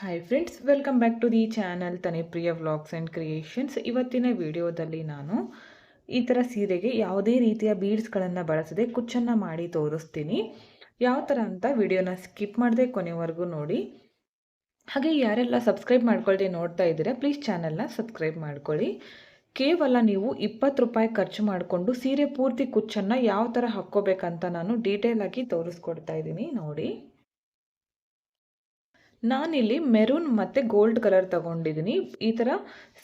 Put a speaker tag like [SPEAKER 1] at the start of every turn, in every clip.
[SPEAKER 1] Hi friends welcome back to the channel Tanipriya vlogs and creations ಇವತ್ತಿನ ವಿಡಿಯೋದಲ್ಲಿ ನಾನು ಈ ಥರ ಸೀರೆಗೆ ಯಾವುದೇ ರೀತಿಯ ಬೀಡ್ಸ್ಗಳನ್ನು ಬಳಸದೆ ಕುಚ್ಚನ್ನು ಮಾಡಿ ತೋರಿಸ್ತೀನಿ. ಯಾವ ಥರ ಅಂತ ವಿಡಿಯೋನ ಸ್ಕಿಪ್ ಮಾಡದೆ ಕೊನೆವರೆಗೂ ನೋಡಿ. ಹಾಗೆ ಯಾರೆಲ್ಲ ಸಬ್ಸ್ಕ್ರೈಬ್ ಮಾಡ್ಕೊಳ್ದೆ ನೋಡ್ತಾ ಇದ್ದೀರಾ ಪ್ಲೀಸ್ ಚಾನಲ್ನ ಸಬ್ಸ್ಕ್ರೈಬ್ ಮಾಡ್ಕೊಳ್ಳಿ. ಕೇವಲ ನೀವು ಇಪ್ಪತ್ತು ರೂಪಾಯಿ ಖರ್ಚು ಮಾಡಿಕೊಂಡು ಸೀರೆ ಪೂರ್ತಿ ಕುಚ್ಚನ್ನು ಯಾವ ಥರ ಹಾಕ್ಕೋಬೇಕಂತ ನಾನು ಡೀಟೇಲಾಗಿ ತೋರಿಸ್ಕೊಡ್ತಾ ಇದ್ದೀನಿ. ನೋಡಿ. ನಾನಿಲ್ಲಿ ಮೆರೂನ್ ಮತ್ತು ಗೋಲ್ಡ್ ಕಲರ್ ತಗೊಂಡಿದ್ದೀನಿ. ಈ ಥರ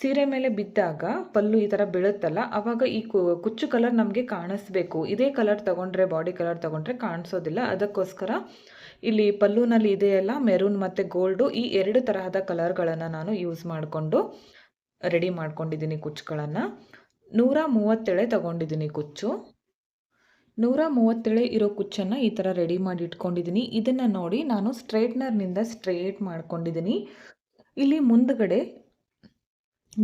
[SPEAKER 1] ಸೀರೆ ಮೇಲೆ ಬಿದ್ದಾಗ, ಪಲ್ಲು ಈ ಥರ ಬೀಳುತ್ತಲ್ಲ ಆವಾಗ ಈ ಕುಚ್ಚು ಕಲರ್ ನಮಗೆ ಕಾಣಿಸ್ಬೇಕು. ಇದೇ ಕಲರ್ ತಗೊಂಡ್ರೆ ಬಾಡಿ ಕಲರ್ ತಗೊಂಡ್ರೆ ಕಾಣಿಸೋದಿಲ್ಲ. ಅದಕ್ಕೋಸ್ಕರ ಇಲ್ಲಿ ಪಲ್ಲುನಲ್ಲಿ ಇದೆಯಲ್ಲ ಮೆರೂನ್ ಮತ್ತು ಗೋಲ್ಡು ಈ ಎರಡು ತರಹದ ಕಲರ್ಗಳನ್ನು ನಾನು ಯೂಸ್ ಮಾಡಿಕೊಂಡು ರೆಡಿ ಮಾಡ್ಕೊಂಡಿದ್ದೀನಿ ಕುಚ್ಚುಗಳನ್ನು. ನೂರ ಮೂವತ್ತೇಳೆ ತಗೊಂಡಿದ್ದೀನಿ ಕುಚ್ಚು. ನೂರ ಮೂವತ್ತೇಳೆ ಇರೋ ಕುಚ್ಚನ್ನು ಈ ಥರ ರೆಡಿ ಮಾಡಿ ಇಟ್ಕೊಂಡಿದ್ದೀನಿ. ಇದನ್ನು ನೋಡಿ ನಾನು ಸ್ಟ್ರೇಟ್ನರ್ನಿಂದ ಸ್ಟ್ರೇಟ್ ಮಾಡ್ಕೊಂಡಿದ್ದೀನಿ. ಇಲ್ಲಿ ಮುಂದ್ಗಡೆ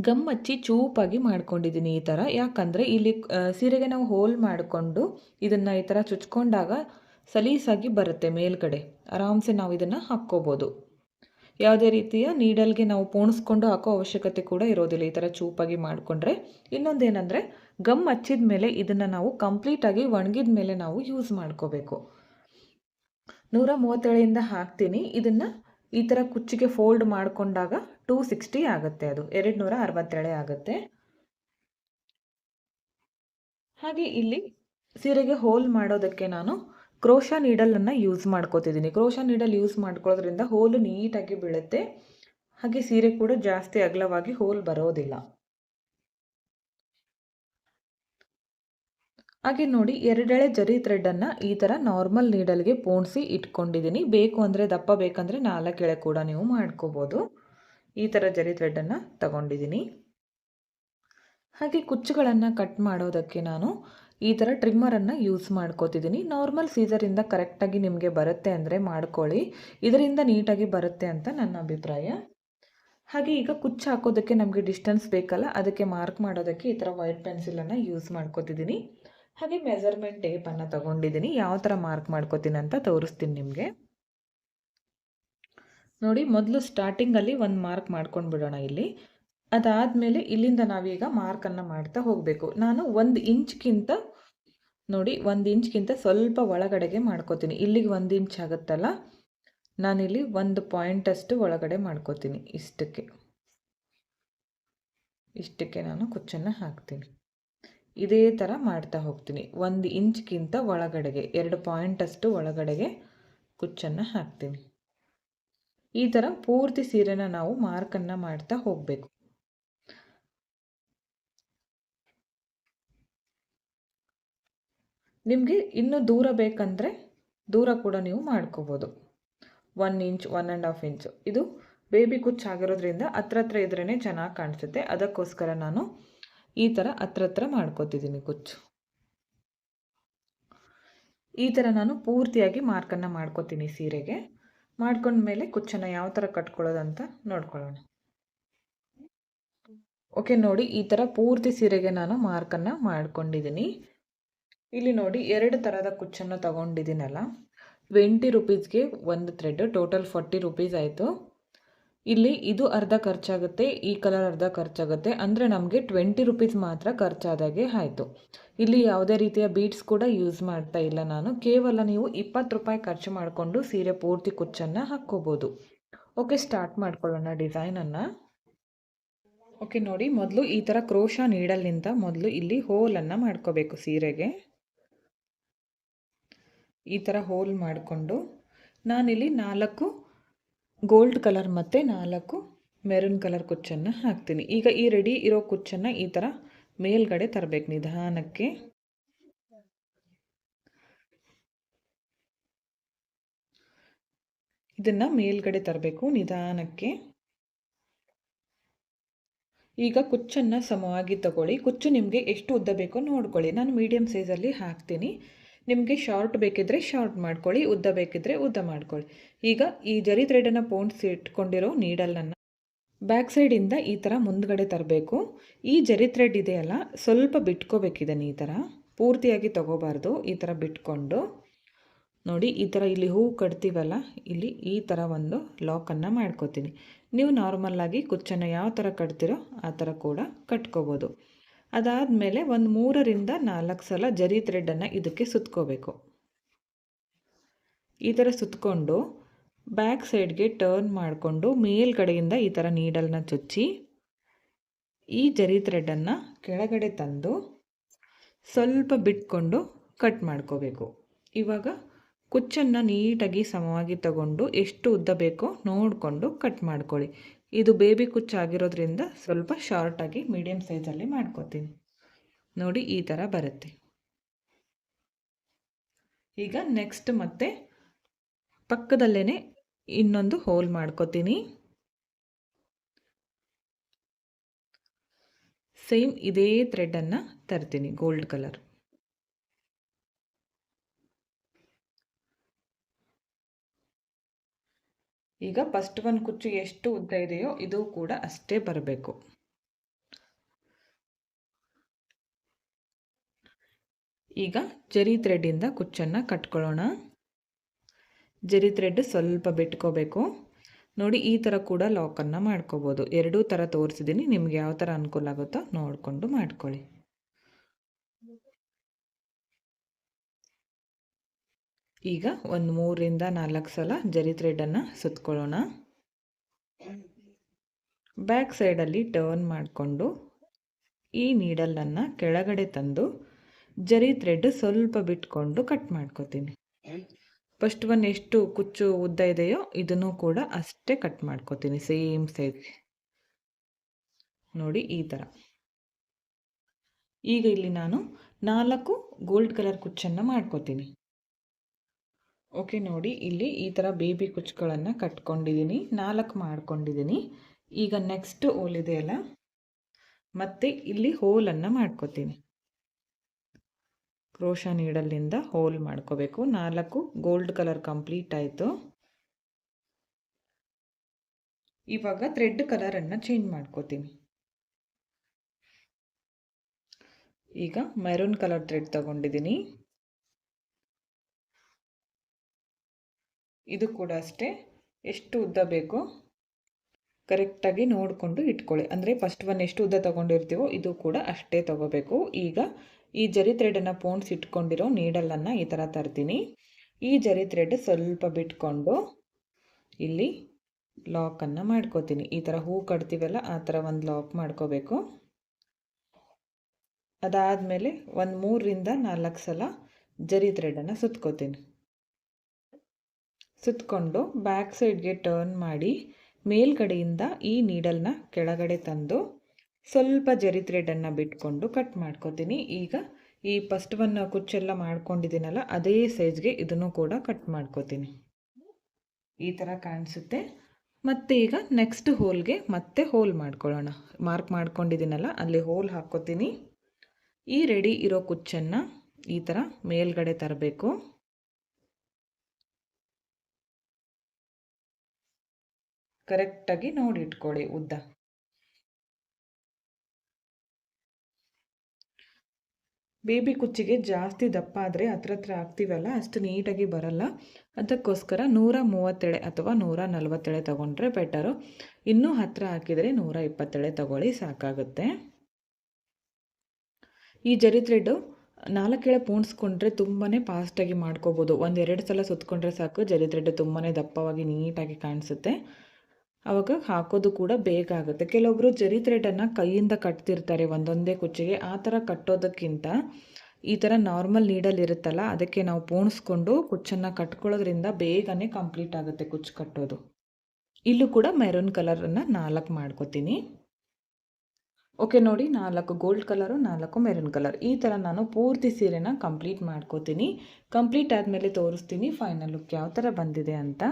[SPEAKER 1] ಗಮ್ ಹಚ್ಚಿ ಚೂಪಾಗಿ ಮಾಡ್ಕೊಂಡಿದ್ದೀನಿ ಈ ಥರ. ಯಾಕಂದರೆ ಇಲ್ಲಿ ಸೀರೆಗೆ ನಾವು ಹೋಲ್ ಮಾಡಿಕೊಂಡು ಇದನ್ನು ಈ ಥರ ಚುಚ್ಕೊಂಡಾಗ ಸಲೀಸಾಗಿ ಬರುತ್ತೆ ಮೇಲ್ಗಡೆ. ಆರಾಮ್ಸೆ ನಾವು ಇದನ್ನು ಹಾಕ್ಕೋಬೋದು. ಯಾವುದೇ ರೀತಿಯ ನೀಡಲ್ಗೆ ನಾವು ಪೋಣಿಸ್ಕೊಂಡು ಹಾಕೋ ಅವಶ್ಯಕತೆ ಕೂಡ ಇರೋದಿಲ್ಲ. ಈ ಥರ ಚೂಪಾಗಿ ಮಾಡಿಕೊಂಡ್ರೆ. ಇನ್ನೊಂದೇನೆಂದರೆ, ಗಮ್ ಹಚ್ಚಿದ ಮೇಲೆ ಇದನ್ನು ನಾವು ಕಂಪ್ಲೀಟಾಗಿ ಒಣಗಿದ ಮೇಲೆ ನಾವು ಯೂಸ್ ಮಾಡ್ಕೋಬೇಕು. ನೂರ ಮೂವತ್ತೇಳಿಂದ ಹಾಕ್ತೀನಿ. ಇದನ್ನು ಈ ಥರ ಕುಚ್ಚಿಗೆ ಫೋಲ್ಡ್ ಮಾಡಿಕೊಂಡಾಗ ಟೂ ಸಿಕ್ಸ್ಟಿ ಆಗುತ್ತೆ ಅದು. ಎರಡು ನೂರ ಅರವತ್ತೇಳೆ ಆಗುತ್ತೆ. ಹಾಗೆ ಇಲ್ಲಿ ಸೀರೆಗೆ ಹೋಲ್ ಮಾಡೋದಕ್ಕೆ ನಾನು ಕ್ರೋಶಾ ನೀಡಲನ್ನು ಯೂಸ್ ಮಾಡ್ಕೋತಿದ್ದೀನಿ ಕ್ರೋಶ ನೀಡಲ್ ಯೂಸ್ ಮಾಡ್ಕೊಳ್ಳೋದ್ರಿಂದ ಹೋಲು ನೀಟಾಗಿ ಬೀಳುತ್ತೆ. ಹಾಗೆ ಸೀರೆ ಕೂಡ ಜಾಸ್ತಿ ಅಗಲವಾಗಿ ಹೋಲ್ ಬರೋದಿಲ್ಲ. ಹಾಗೆ ನೋಡಿ ಎರಡೆಳೆ ಜರಿ ಥ್ರೆಡನ್ನು ಈ ಥರ ನಾರ್ಮಲ್ ನೀಡಲ್ಗೆ ಪೋಣಿಸಿ ಇಟ್ಕೊಂಡಿದ್ದೀನಿ ಬೇಕು ಅಂದರೆ ದಪ್ಪ, ಬೇಕಂದರೆ ನಾಲ್ಕೆಳೆ ಕೂಡ ನೀವು ಮಾಡ್ಕೋಬೋದು. ಈ ಥರ ಜರಿ ಥ್ರೆಡನ್ನು ತಗೊಂಡಿದ್ದೀನಿ ಹಾಗೆ ಕುಚ್ಚುಗಳನ್ನು ಕಟ್ ಮಾಡೋದಕ್ಕೆ ನಾನು ಈ ಥರ ಟ್ರಿಮ್ಮರನ್ನು ಯೂಸ್ ಮಾಡ್ಕೋತಿದ್ದೀನಿ ನಾರ್ಮಲ್ ಸೀಸರಿಂದ ಕರೆಕ್ಟಾಗಿ ನಿಮಗೆ ಬರುತ್ತೆ ಅಂದರೆ ಮಾಡ್ಕೊಳ್ಳಿ. ಇದರಿಂದ ನೀಟಾಗಿ ಬರುತ್ತೆ ಅಂತ ನನ್ನ ಅಭಿಪ್ರಾಯ. ಹಾಗೆ ಈಗ ಕುಚ್ಚು ಹಾಕೋದಕ್ಕೆ ನಮಗೆ ಡಿಸ್ಟೆನ್ಸ್ ಬೇಕಲ್ಲ, ಅದಕ್ಕೆ ಮಾರ್ಕ್ ಮಾಡೋದಕ್ಕೆ ಈ ಥರ ವೈಟ್ ಪೆನ್ಸಿಲನ್ನು ಯೂಸ್ ಮಾಡ್ಕೋತಿದ್ದೀನಿ ಹಾಗೆ ಮೆಜರ್ಮೆಂಟ್ ಟೇಪನ್ನು ತೊಗೊಂಡಿದ್ದೀನಿ ಯಾವ ಥರ ಮಾರ್ಕ್ ಮಾಡ್ಕೋತೀನಿ ಅಂತ ತೋರಿಸ್ತೀನಿ ನಿಮಗೆ. ನೋಡಿ, ಮೊದಲು ಸ್ಟಾರ್ಟಿಂಗಲ್ಲಿ ಒಂದು ಮಾರ್ಕ್ ಮಾಡ್ಕೊಂಡು ಬಿಡೋಣ ಇಲ್ಲಿ. ಅದಾದಮೇಲೆ ಇಲ್ಲಿಂದ ನಾವೀಗ ಮಾರ್ಕನ್ನು ಮಾಡ್ತಾ ಹೋಗಬೇಕು. ನಾನು ಒಂದು ಇಂಚ್ಗಿಂತ ನೋಡಿ, ಒಂದು ಇಂಚ್ಗಿಂತ ಸ್ವಲ್ಪ ಒಳಗಡೆಗೆ ಮಾಡ್ಕೋತೀನಿ. ಇಲ್ಲಿಗೆ ಒಂದು ಇಂಚ್ ಆಗುತ್ತಲ್ಲ? ನಾನಿಲ್ಲಿ ಒಂದು ಪಾಯಿಂಟಷ್ಟು ಒಳಗಡೆ ಮಾಡ್ಕೋತೀನಿ ಇಷ್ಟಕ್ಕೆ. ಇಷ್ಟಕ್ಕೆ ನಾನು ಕುಚ್ಚನ್ನು ಹಾಕ್ತೀನಿ. ಇದೇ ಥರ ಮಾಡ್ತಾ ಹೋಗ್ತೀನಿ. ಒಂದು ಇಂಚ್ಗಿಂತ ಒಳಗಡೆಗೆ, ಎರಡು ಪಾಯಿಂಟಷ್ಟು ಒಳಗಡೆಗೆ ಕುಚ್ಚನ್ನು ಹಾಕ್ತೀನಿ. ಈ ಥರ ಪೂರ್ತಿ ಸೀರೆನ ನಾವು ಮಾರ್ಕನ್ನು ಮಾಡ್ತಾ ಹೋಗಬೇಕು. ನಿಮಗೆ ಇನ್ನೂ ದೂರ ಬೇಕಂದರೆ ದೂರ ಕೂಡ ನೀವು ಮಾಡ್ಕೋಬೋದು. One inch one and half inch ಇದು ಬೇಬಿ ಕುಚ್ಚಾಗಿರೋದ್ರಿಂದ ಹತ್ರ ಹತ್ರ ಇದ್ರೇ ಚೆನ್ನಾಗಿ ಕಾಣಿಸುತ್ತೆ. ಅದಕ್ಕೋಸ್ಕರ ನಾನು ಈ ಥರ ಹತ್ರ ಹತ್ರ ಮಾಡ್ಕೋತಿದ್ದೀನಿ ಕುಚ್ಚು. ಈ ಥರ ನಾನು ಪೂರ್ತಿಯಾಗಿ ಮಾರ್ಕನ್ನು ಮಾಡ್ಕೋತೀನಿ ಸೀರೆಗೆ. ಮಾಡ್ಕೊಂಡ್ಮೇಲೆ ಕುಚ್ಚನ್ನು ಯಾವ ಥರ ಕಟ್ಕೊಳ್ಳೋದಂತ ನೋಡ್ಕೊಳ್ಳೋಣ. ಓಕೆ ನೋಡಿ ಈ ಥರ ಪೂರ್ತಿ ಸೀರೆಗೆ ನಾನು ಮಾರ್ಕನ್ನು ಮಾಡ್ಕೊಂಡಿದ್ದೀನಿ. ಇಲ್ಲಿ ನೋಡಿ ಎರಡು ಥರದ ಕುಚ್ಚನ್ನು ತಗೊಂಡಿದ್ದೀನಲ್ಲ. ಟ್ವೆಂಟಿ ರುಪೀಸ್ಗೆ ಒಂದು ಥ್ರೆಡ್ ಟೋಟಲ್ ಫಾರ್ಟಿ ರುಪೀಸ್ ಆಯಿತು. ಇಲ್ಲಿ ಇದು ಅರ್ಧ ಖರ್ಚಾಗುತ್ತೆ, ಈ ಕಲರ್ ಅರ್ಧ ಖರ್ಚಾಗುತ್ತೆ, ಅಂದರೆ ನಮಗೆ ಟ್ವೆಂಟಿ ರುಪೀಸ್ ಮಾತ್ರ ಖರ್ಚಾದಾಗೆ ಆಯಿತು. ಇಲ್ಲಿ ಯಾವುದೇ ರೀತಿಯ ಬೀಡ್ಸ್ ಕೂಡ ಯೂಸ್ ಮಾಡ್ತಾ ಇಲ್ಲ ನಾನು. ಕೇವಲ ನೀವು ಇಪ್ಪತ್ತು ರೂಪಾಯಿ ಖರ್ಚು ಮಾಡಿಕೊಂಡು ಸೀರೆ ಪೂರ್ತಿ ಕುಚ್ಚನ್ನು ಹಾಕ್ಕೋಬೋದು. ಓಕೆ ಸ್ಟಾರ್ಟ್ ಮಾಡ್ಕೊಳ್ಳೋಣ ಡಿಸೈನನ್ನು ಓಕೆ ನೋಡಿ ಮೊದಲು ಈ ಥರ ಕ್ರೋಶ ನೀಡಲ್ನಿಂದ ಮೊದಲು ಇಲ್ಲಿ ಹೋಲನ್ನು ಮಾಡ್ಕೋಬೇಕು ಸೀರೆಗೆ. ಈ ಥರ ಹೋಲ್ ಮಾಡಿಕೊಂಡು ನಾನಿಲ್ಲಿ ನಾಲ್ಕು ಗೋಲ್ಡ್ ಕಲರ್ ಮತ್ತು ನಾಲ್ಕು ಮೆರೂನ್ ಕಲರ್ ಕುಚ್ಚನ್ನು ಹಾಕ್ತೀನಿ. ಈಗ ಈ ರೆಡಿ ಇರೋ ಕುಚ್ಚನ್ನು ಈ ಥರ ಮೇಲ್ಗಡೆ ತರಬೇಕು ನಿಧಾನಕ್ಕೆ. ಇದನ್ನು ಮೇಲ್ಗಡೆ ತರಬೇಕು ನಿಧಾನಕ್ಕೆ. ಈಗ ಕುಚ್ಚನ್ನು ಸಮವಾಗಿ ತಗೊಳ್ಳಿ. ಕುಚ್ಚು ನಿಮಗೆ ಎಷ್ಟು ಉದ್ದ ಬೇಕೋ ನೋಡ್ಕೊಳ್ಳಿ. ನಾನು ಮೀಡಿಯಮ್ ಸೈಜಲ್ಲಿ ಹಾಕ್ತೀನಿ. ನಿಮಗೆ ಶಾರ್ಟ್ ಬೇಕಿದ್ದರೆ ಶಾರ್ಟ್ ಮಾಡ್ಕೊಳ್ಳಿ, ಉದ್ದ ಬೇಕಿದ್ದರೆ ಉದ್ದ ಮಾಡ್ಕೊಳ್ಳಿ. ಈಗ ಈ ಜರಿ ಥ್ರೆಡನ್ನು ಪೋಣಿಸಿ ಇಟ್ಕೊಂಡಿರೋ ನೀಡಲನ್ನು ಬ್ಯಾಕ್ ಸೈಡಿಂದ ಈ ಥರ ಮುಂದ್ಗಡೆ ತರಬೇಕು. ಈ ಜರಿ ಥ್ರೆಡ್ ಇದೆಯಲ್ಲ ಸ್ವಲ್ಪ ಬಿಟ್ಕೋಬೇಕಿದ್ದಾನೆ ಈ ಥರ ಪೂರ್ತಿಯಾಗಿ ತಗೋಬಾರ್ದು, ಈ ಥರ ಬಿಟ್ಕೊಂಡು. ನೋಡಿ, ಈ ಥರ ಇಲ್ಲಿ ಹೂವು ಕಟ್ತೀವಲ್ಲ, ಇಲ್ಲಿ ಈ ಥರ ಒಂದು ಲಾಕನ್ನು ಮಾಡ್ಕೋತೀನಿ. ನೀವು ನಾರ್ಮಲ್ಲಾಗಿ ಕುಚ್ಚನ್ನು ಯಾವ ಥರ ಕಟ್ತೀರೋ ಆ ಥರ ಕೂಡ ಕಟ್ಕೋಬೋದು. ಅದಾದಮೇಲೆ ಒಂದು ಮೂರರಿಂದ ನಾಲ್ಕು ಸಲ ಜರಿ ಥ್ರೆಡನ್ನು ಇದಕ್ಕೆ ಸುತ್ಕೋಬೇಕು. ಈ ಥರ ಸುತ್ತಕೊಂಡು ಬ್ಯಾಕ್ ಸೈಡ್ಗೆ ಟರ್ನ್ ಮಾಡಿಕೊಂಡು ಮೇಲ್ಗಡೆಯಿಂದ ಈ ಥರ ನೀಡಲ್ನ ಚುಚ್ಚಿ ಈ ಜರಿ ಥ್ರೆಡನ್ನು ಕೆಳಗಡೆ ತಂದು ಸ್ವಲ್ಪ ಬಿಟ್ಕೊಂಡು ಕಟ್ ಮಾಡ್ಕೋಬೇಕು. ಇವಾಗ ಕುಚ್ಚನ್ನು ನೀಟಾಗಿ ಸಮವಾಗಿ ತಗೊಂಡು ಎಷ್ಟು ಉದ್ದ ಬೇಕೋ ನೋಡಿಕೊಂಡು ಕಟ್ ಮಾಡ್ಕೊಳ್ಳಿ. ಇದು ಬೇಬಿ ಕುಚ್ಚಾಗಿರೋದ್ರಿಂದ ಸ್ವಲ್ಪ ಶಾರ್ಟಾಗಿ ಮೀಡಿಯಮ್ ಸೈಜಲ್ಲಿ ಮಾಡ್ಕೋತೀನಿ. ನೋಡಿ, ಈ ಥರ ಬರುತ್ತೆ. ಈಗ ನೆಕ್ಸ್ಟ್ ಮತ್ತೆ ಪಕ್ಕದಲ್ಲೇ ಇನ್ನೊಂದು ಹೋಲ್ ಮಾಡ್ಕೋತೀನಿ. ಸೇಮ್ ಇದೇ ಥ್ರೆಡನ್ನು ತರ್ತೀನಿ ಗೋಲ್ಡ್ ಕಲರ್ ಈಗ ಫಸ್ಟ್ ಒಂದು ಕುಚ್ಚು ಎಷ್ಟು ಉದ್ದ ಇದೆಯೋ ಇದು ಕೂಡ ಅಷ್ಟೇ ಬರಬೇಕು. ಈಗ ಜರಿ ಥ್ರೆಡ್ಡಿಂದ ಕುಚ್ಚನ್ನು ಕಟ್ಕೊಳ್ಳೋಣ. ಜರಿ ಥ್ರೆಡ್ ಸ್ವಲ್ಪ ಬಿಟ್ಕೋಬೇಕು. ನೋಡಿ, ಈ ಥರ ಕೂಡ ಲಾಕನ್ನು ಮಾಡ್ಕೋಬೋದು. ಎರಡೂ ಥರ ತೋರಿಸಿದ್ದೀನಿ ನಿಮ್ಗೆ ಯಾವ ಥರ ಅನುಕೂಲ ಆಗುತ್ತೋ ನೋಡಿಕೊಂಡು ಮಾಡ್ಕೊಳ್ಳಿ. ಈಗ ಒಂದು ಮೂರಿಂದ ನಾಲ್ಕು ಸಲ ಜರಿ ಥ್ರೆಡನ್ನು ಸುತ್ಕೊಳ್ಳೋಣ. ಬ್ಯಾಕ್ ಸೈಡಲ್ಲಿ ಟರ್ನ್ ಮಾಡಿಕೊಂಡು ಈ ನೀಡಲನ್ನು ಕೆಳಗಡೆ ತಂದು ಜರಿ ಥ್ರೆಡ್ ಸ್ವಲ್ಪ ಬಿಟ್ಕೊಂಡು ಕಟ್ ಮಾಡ್ಕೋತೀನಿ. ಫಸ್ಟ್ ಒನ್ ಎಷ್ಟು ಕುಚ್ಚು ಉದ್ದ ಇದೆಯೋ ಇದನ್ನು ಕೂಡ ಅಷ್ಟೇ ಕಟ್ ಮಾಡ್ಕೋತೀನಿ ಸೇಮ್ ಸೈಜ್ ನೋಡಿ ಈ ಥರ ಈಗ ಇಲ್ಲಿ ನಾನು ನಾಲ್ಕು ಗೋಲ್ಡ್ ಕಲರ್ ಕುಚ್ಚನ್ನು ಮಾಡ್ಕೋತೀನಿ. ಓಕೆ, ನೋಡಿ, ಇಲ್ಲಿ ಈ ಥರ ಬೇಬಿ ಕುಚ್ಚುಗಳನ್ನು ಕಟ್ಕೊಂಡಿದ್ದೀನಿ ನಾಲ್ಕು ಮಾಡ್ಕೊಂಡಿದ್ದೀನಿ ಈಗ ನೆಕ್ಸ್ಟ್ ಹೋಲ್ ಇದೆಯಲ್ಲ ಮತ್ತೆ ಇಲ್ಲಿ ಹೋಲನ್ನು ಮಾಡ್ಕೋತೀನಿ. ಕ್ರೋಶ ನೀಡಲ್ಲಿಂದ ಹೋಲ್ ಮಾಡ್ಕೋಬೇಕು. ನಾಲ್ಕು ಗೋಲ್ಡ್ ಕಲರ್ ಕಂಪ್ಲೀಟ್ ಆಯಿತು. ಇವಾಗ ಥ್ರೆಡ್ ಕಲರನ್ನು ಚೇಂಜ್ ಮಾಡ್ಕೋತೀನಿ. ಈಗ ಮೆರೂನ್ ಕಲರ್ ಥ್ರೆಡ್ ತಗೊಂಡಿದ್ದೀನಿ ಇದು ಕೂಡ ಅಷ್ಟೇ. ಎಷ್ಟು ಉದ್ದ ಬೇಕೋ? ಕರೆಕ್ಟಾಗಿ ನೋಡಿಕೊಂಡು ಇಟ್ಕೊಳ್ಳಿ. ಅಂದರೆ ಫಸ್ಟ್ ಒನ್ ಎಷ್ಟು ಉದ್ದ ತೊಗೊಂಡಿರ್ತೀವೋ ಇದು ಕೂಡ ಅಷ್ಟೇ ತಗೋಬೇಕು. ಈಗ ಈ ಜರಿ ಥ್ರೆಡನ್ನು ಪೋಣ್ಸ್ ಇಟ್ಕೊಂಡಿರೋ ನೀಡಲನ್ನು ಈ ಥರ ತರ್ತೀನಿ. ಈ ಜರಿ ಥ್ರೆಡ್ ಸ್ವಲ್ಪ ಬಿಟ್ಕೊಂಡು ಇಲ್ಲಿ ಲಾಕನ್ನು ಮಾಡ್ಕೋತೀನಿ. ಈ ಥರ ಹೂ ಕಟ್ತೀವಲ್ಲ, ಆ ಥರ ಒಂದು ಲಾಕ್ ಮಾಡ್ಕೋಬೇಕು. ಅದಾದಮೇಲೆ ಒಂದು ಮೂರರಿಂದ ನಾಲ್ಕು ಸಲ ಜರಿ ಥ್ರೆಡನ್ನು ಸುತ್ಕೋತೀನಿ. ಸುತ್ತಕೊಂಡು ಬ್ಯಾಕ್ ಸೈಡ್ಗೆ ಟರ್ನ್ ಮಾಡಿ ಮೇಲ್ಗಡೆಯಿಂದ ಈ ನೀಡಲ್ನ ಕೆಳಗಡೆ ತಂದು ಸ್ವಲ್ಪ ಜರಿ ಥ್ರೆಡನ್ನು ಬಿಟ್ಕೊಂಡು ಕಟ್ ಮಾಡ್ಕೋತೀನಿ. ಈಗ ಈ ಫಸ್ಟ್ ಒನ್ ಕುಚ್ಚೆಲ್ಲ ಮಾಡ್ಕೊಂಡಿದ್ದೀನಲ್ಲ, ಅದೇ ಸೈಜ್ಗೆ ಇದನ್ನು ಕೂಡ ಕಟ್ ಮಾಡ್ಕೋತೀನಿ. ಈ ಥರ ಕಾಣಿಸುತ್ತೆ. ಮತ್ತು ಈಗ ನೆಕ್ಸ್ಟ್ ಹೋಲ್ಗೆ ಮತ್ತೆ ಹೋಲ್ ಮಾಡ್ಕೊಳ್ಳೋಣ. ಮಾರ್ಕ್ ಮಾಡ್ಕೊಂಡಿದ್ದೀನಲ್ಲ, ಅಲ್ಲಿ ಹೋಲ್ ಹಾಕ್ಕೋತೀನಿ. ಈ ರೆಡಿ ಇರೋ ಕುಚ್ಚನ್ನು ಈ ಥರ ಮೇಲ್ಗಡೆ ತರಬೇಕು. ಕರೆಕ್ಟಾಗಿ ನೋಡಿ ಇಟ್ಕೊಳ್ಳಿ ಉದ್ದ. ಬೇಬಿ ಕುಚ್ಚಿಗೆ ಜಾಸ್ತಿ ದಪ್ಪ ಆದರೆ ಹತ್ರ ಹತ್ರ ಆಗ್ತೀವಲ್ಲ ಅಷ್ಟು ನೀಟಾಗಿ ಬರಲ್ಲ. ಅದಕ್ಕೋಸ್ಕರ ನೂರ ಮೂವತ್ತೆಳೆ ಅಥವಾ ನೂರ ನಲ್ವತ್ತೆಳೆ ತೊಗೊಂಡ್ರೆ ಬೆಟರು. ಇನ್ನೂ ಹತ್ತಿರ ಹಾಕಿದರೆ ನೂರ ಇಪ್ಪತ್ತೆಳೆ ತಗೊಳ್ಳಿ, ಸಾಕಾಗುತ್ತೆ. ಈ ಜರಿ ಥ್ರೆಡ್ಡು ನಾಲ್ಕೆಳೆ ಪೂಣಿಸ್ಕೊಂಡ್ರೆ ತುಂಬಾ ಫಾಸ್ಟಾಗಿ ಮಾಡ್ಕೋಬೋದು. ಒಂದೆರಡು ಸಲ ಸುತ್ತಕೊಂಡ್ರೆ ಸಾಕು, ಜರಿ ಥ್ರೆಡ್ ತುಂಬಾ ದಪ್ಪವಾಗಿ ನೀಟಾಗಿ ಕಾಣಿಸುತ್ತೆ. ಆವಾಗ ಹಾಕೋದು ಕೂಡ ಬೇಗ ಆಗುತ್ತೆ. ಕೆಲವೊಬ್ಬರು ಜರಿ ಥ್ರೆಡನ್ನು ಕೈಯಿಂದ ಕಟ್ತಿರ್ತಾರೆ ಒಂದೊಂದೇ ಕುಚ್ಚಿಗೆ. ಆ ಥರ ಕಟ್ಟೋದಕ್ಕಿಂತ ಈ ಥರ ನಾರ್ಮಲ್ ನೀಡಲ್ ಇರುತ್ತಲ್ಲ, ಅದಕ್ಕೆ ನಾವು ಪೋಣಿಸ್ಕೊಂಡು ಕುಚ್ಚನ್ನು ಕಟ್ಕೊಳ್ಳೋದ್ರಿಂದ ಬೇಗನೆ ಕಂಪ್ಲೀಟ್ ಆಗುತ್ತೆ ಕುಚ್ಚು ಕಟ್ಟೋದು. ಇಲ್ಲೂ ಕೂಡ ಮೆರೂನ್ ಕಲರನ್ನು ನಾಲ್ಕು ಮಾಡ್ಕೋತೀನಿ. ಓಕೆ ನೋಡಿ ನಾಲ್ಕು ಗೋಲ್ಡ್ ಕಲರು ನಾಲ್ಕು ಮೆರೂನ್ ಕಲರ್ ಈ ಥರ ನಾನು ಪೂರ್ತಿ ಸೀರೆನ ಕಂಪ್ಲೀಟ್ ಮಾಡ್ಕೋತೀನಿ. ಕಂಪ್ಲೀಟ್ ಆದಮೇಲೆ ತೋರಿಸ್ತೀನಿ ಫೈನಲ್ ಲುಕ್ ಯಾವ ಥರ ಬಂದಿದೆ ಅಂತ.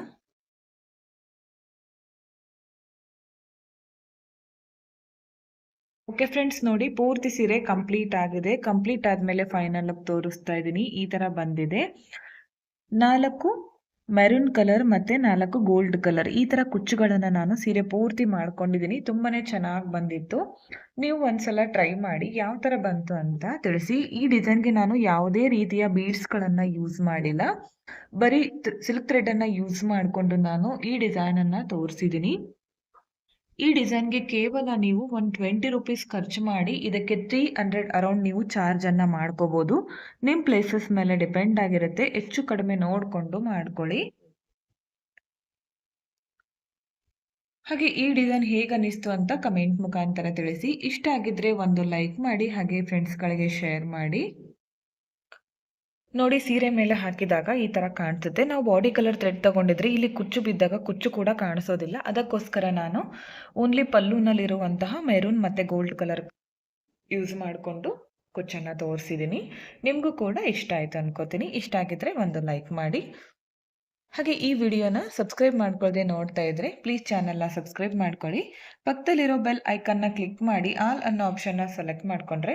[SPEAKER 1] ಓಕೆ ಫ್ರೆಂಡ್ಸ್ ನೋಡಿ, ಪೂರ್ತಿ ಸೀರೆ ಕಂಪ್ಲೀಟ್ ಆಗಿದೆ. ಕಂಪ್ಲೀಟ್ ಆದಮೇಲೆ ಫೈನಲ್ ಆಗಿ ತೋರಿಸ್ತಾ ಇದ್ದೀನಿ. ಈ ಥರ ಬಂದಿದೆ. ನಾಲ್ಕು ಮೆರೂನ್ ಕಲರ್ ಮತ್ತು ನಾಲ್ಕು ಗೋಲ್ಡ್ ಕಲರ್ ಈ ಥರ ಕುಚ್ಚುಗಳನ್ನು ನಾನು ಸೀರೆ ಪೂರ್ತಿ ಮಾಡ್ಕೊಂಡಿದ್ದೀನಿ. ತುಂಬಾ ಚೆನ್ನಾಗಿ ಬಂದಿತ್ತು. ನೀವು ಒಂದ್ಸಲ ಟ್ರೈ ಮಾಡಿ ಯಾವ ಥರ ಬಂತು ಅಂತ ತಿಳಿಸಿ. ಈ ಡಿಸೈನ್ಗೆ ನಾನು ಯಾವುದೇ ರೀತಿಯ ಬೀಡ್ಸ್ಗಳನ್ನು ಯೂಸ್ ಮಾಡಿಲ್ಲ. ಬರೀ ಸಿಲ್ಕ್ ಥ್ರೆಡನ್ನು ಯೂಸ್ ಮಾಡಿಕೊಂಡು ನಾನು ಈ ಡಿಸೈನನ್ನು ತೋರಿಸಿದ್ದೀನಿ. ಈ ಡಿಸೈನ್ಗೆ ಕೇವಲ ನೀವು ಒಂದು ಟ್ವೆಂಟಿ ರುಪೀಸ್ ಖರ್ಚು ಮಾಡಿ ಇದಕ್ಕೆ ತ್ರೀ ಹಂಡ್ರೆಡ್ ಅರೌಂಡ್ ನೀವು ಚಾರ್ಜನ್ನು ಮಾಡ್ಕೋಬೋದು. ನಿಮ್ಮ ಪ್ಲೇಸಸ್ ಮೇಲೆ ಡಿಪೆಂಡ್ ಆಗಿರುತ್ತೆ. ಹೆಚ್ಚು ಕಡಿಮೆ ನೋಡಿಕೊಂಡು ಮಾಡ್ಕೊಳ್ಳಿ. ಹಾಗೆ ಈ ಡಿಸೈನ್ ಹೇಗೆ ಅನ್ನಿಸ್ತು ಅಂತ ಕಮೆಂಟ್ ಮುಖಾಂತರ ತಿಳಿಸಿ. ಇಷ್ಟ ಆಗಿದ್ರೆ ಒಂದು ಲೈಕ್ ಮಾಡಿ, ಹಾಗೆ ಫ್ರೆಂಡ್ಸ್ಗಳಿಗೆ ಶೇರ್ ಮಾಡಿ. ನೋಡಿ, ಸೀರೆ ಮೇಲೆ ಹಾಕಿದಾಗ ಈ ಥರ ಕಾಣಿಸುತ್ತೆ ನಾವು ಬಾಡಿ ಕಲರ್ ಥ್ರೆಡ್ ತಗೊಂಡಿದ್ರೆ ಇಲ್ಲಿ ಕುಚ್ಚು ಬಿದ್ದಾಗ ಕುಚ್ಚು ಕೂಡ ಕಾಣಿಸೋದಿಲ್ಲ. ಅದಕ್ಕೋಸ್ಕರ ನಾನು ಓನ್ಲಿ ಪಲ್ಲೂನಲ್ಲಿರುವಂತಹ ಮೆರೂನ್ ಮತ್ತು ಗೋಲ್ಡ್ ಕಲರ್ ಯೂಸ್ ಮಾಡಿಕೊಂಡು ಕುಚ್ಚನ್ನು ತೋರಿಸಿದ್ದೀನಿ ನಿಮಗೂ ಕೂಡ ಇಷ್ಟ ಆಯಿತು ಅನ್ಕೋತೀನಿ. ಇಷ್ಟ ಆಗಿದ್ರೆ ಒಂದು ಲೈಕ್ ಮಾಡಿ. ಹಾಗೆ ಈ ವಿಡಿಯೋನ ಸಬ್ಸ್ಕ್ರೈಬ್ ಮಾಡ್ಕೊಳ್ಳದೆ ನೋಡ್ತಾ ಇದ್ರೆ ಪ್ಲೀಸ್ ಚಾನಲ್ನ ಸಬ್ಸ್ಕ್ರೈಬ್ ಮಾಡ್ಕೊಳ್ಳಿ. ಪಕ್ಕದಲ್ಲಿರೋ ಬೆಲ್ ಐಕನ್ನ ಕ್ಲಿಕ್ ಮಾಡಿ. ಆಲ್ ಅನ್ನೋ ಆಪ್ಷನ್ನ ಸೆಲೆಕ್ಟ್ ಮಾಡಿಕೊಂಡ್ರೆ